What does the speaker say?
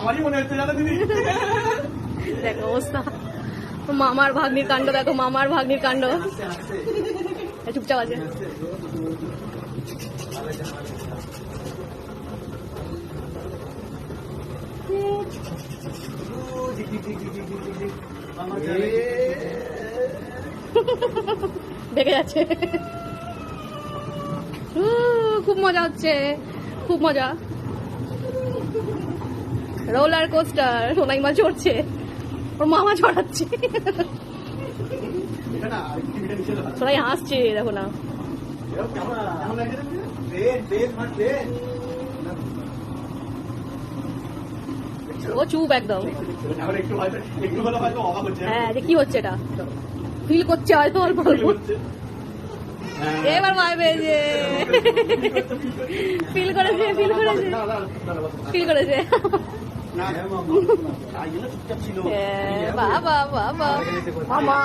আমারই মনে হচ্ছে জানো দিদি? দেখো অবস্থা। মামার ভাগ্নির কাণ্ড, দেখো মামার ভাগ্নির কাণ্ড। চুপচাপ আছে। দেখে যাচ্ছে। খুব মজা হচ্ছে। খুব মজা। রোলার কোস্টার সোনাই মাছ চড়ছে ওর মামা চড়াচ্ছে। সোনাই হাসছে দেখো না। ও চুপ একদম হ্যাঁ যে কি হচ্ছে এটা ফিল করছে হয়তো অল্প অল্প। এবার মায় পেয়েছে ফিল করেছে ফিল করেছে। ফিল করেছে। বাবা বাবা মামা